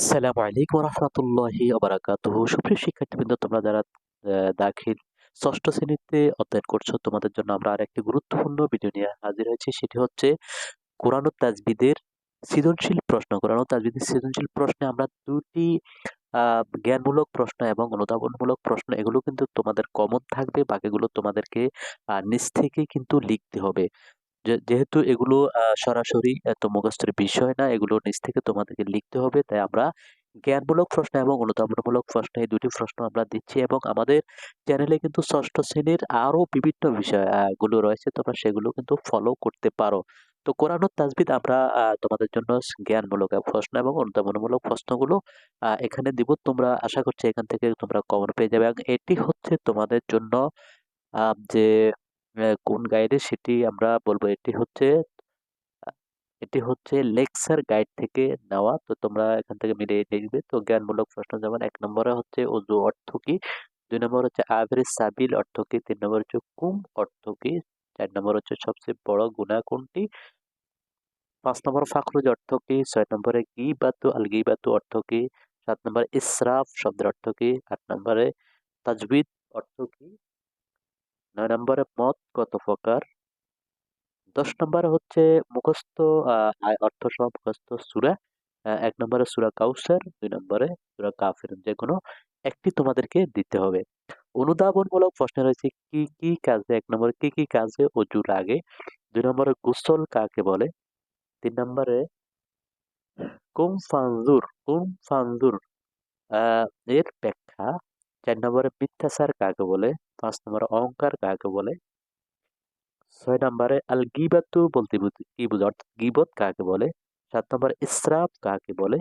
আসসালামু আলাইকুম রহমতুল্লাহি আবরাকাতুহ। সুপ্রিয় শিক্ষার্থীবৃন্দ, তোমরা যারা দাখিল ষষ্ঠ শ্রেণীতে অধ্যয়ন করছ, তোমাদের জন্য আমরা আর একটি গুরুত্বপূর্ণ ভিডিও নিয়ে হাজির হয়েছি। সেটি হচ্ছে কোরআন তাজবিদের সৃজনশীল প্রশ্ন। কোরআন তাজবিদের সৃজনশীল প্রশ্নে আমরা দুটি জ্ঞানমূলক প্রশ্ন এবং অনুধাবনমূলক প্রশ্ন, এগুলো কিন্তু তোমাদের কমন থাকবে। বাকিগুলো তোমাদেরকে নিজ থেকে কিন্তু লিখতে হবে। যে- যেহেতু এগুলো সরাসরি এত মুখস্থের বিষয় না, এগুলো নিজ থেকে তোমাদেরকে লিখতে হবে। তাই আমরা জ্ঞানমূলক প্রশ্ন এবং অনুধাবনমূলক প্রশ্ন, এই দুটি প্রশ্ন আমরা দিচ্ছি এবং আমাদের চ্যানেলে কিন্তু ষষ্ঠ শ্রেণির আরও বিভিন্ন বিষয়গুলো রয়েছে। তোমরা সেগুলো কিন্তু ফলো করতে পারো। তো কোরআন তাজবিদ আমরা তোমাদের জন্য জ্ঞানমূলক প্রশ্ন এবং অনুধাবনমূলক প্রশ্নগুলো এখানে দিব। তোমরা আশা করছি এখান থেকে তোমরা কমন পেয়ে যাবে। এবং এটি হচ্ছে তোমাদের জন্য যে কোন গাইডে সেটি আমরা বলব? এটি হচ্ছে এটি হচ্ছে লেকচার গাইড থেকে নেওয়া। তো তোমরা এখান থেকে মিলিয়ে দেখবে। তো জ্ঞানমূলক প্রশ্ন যেমন এক নম্বরে হচ্ছে অজু অর্থ কি? দুই নম্বর হচ্ছে আবরে সাবিল অর্থ কি? তিন নম্বর হচ্ছে কুম অর্থ কি? চার নম্বর হচ্ছে সবচেয়ে বড় গুণা কোনটি? পাঁচ নম্বর ফাখরুজ অর্থ কি? ছয় নম্বরে গিবাতু, আল গিবাতু অর্থ কি? সাত নম্বরে ইসরাফ শব্দের অর্থ কি? আট নম্বরে তাজবিদ অর্থ কি? নয় নম্বরে মত কত প্রকার? দশ নম্বরে হচ্ছে মুখস্থ আহ, আয় অর্থ সহ মুখস্থ সূরা এক নম্বরে সূরা কাউসার দুই নম্বরে সূরা কাফির যে কোনো একটি তোমাদেরকে দিতে হবে। অনুধাবনমূলক প্রশ্ন রয়েছে কি কি কাজে এক নম্বরে কি কি কাজে অজু লাগে দুই নম্বরে গোসল কাকে বলে তিন নম্বরে কুম ফানজুর কুম ফানজুর আহ, এর ব্যাখ্যা চার নম্বরে মিথ্যাচার কাকে বলে পাঁচ নম্বরে অহংকার কাকে বলে? ছয় নম্বরে আল গিবাতু বলতে কি বুঝে, অর্থাৎ গিবত কাকে বলে? সাত নম্বরে ইসরাফ কাকে বলে?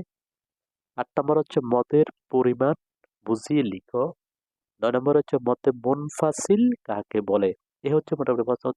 আট নম্বর হচ্ছে মদের পরিমাণ বুঝিয়ে লিখো। নয় নম্বর হচ্ছে মতে মনফাসিল কাকে বলে? এ হচ্ছে মোটামুটি প্রশ্ন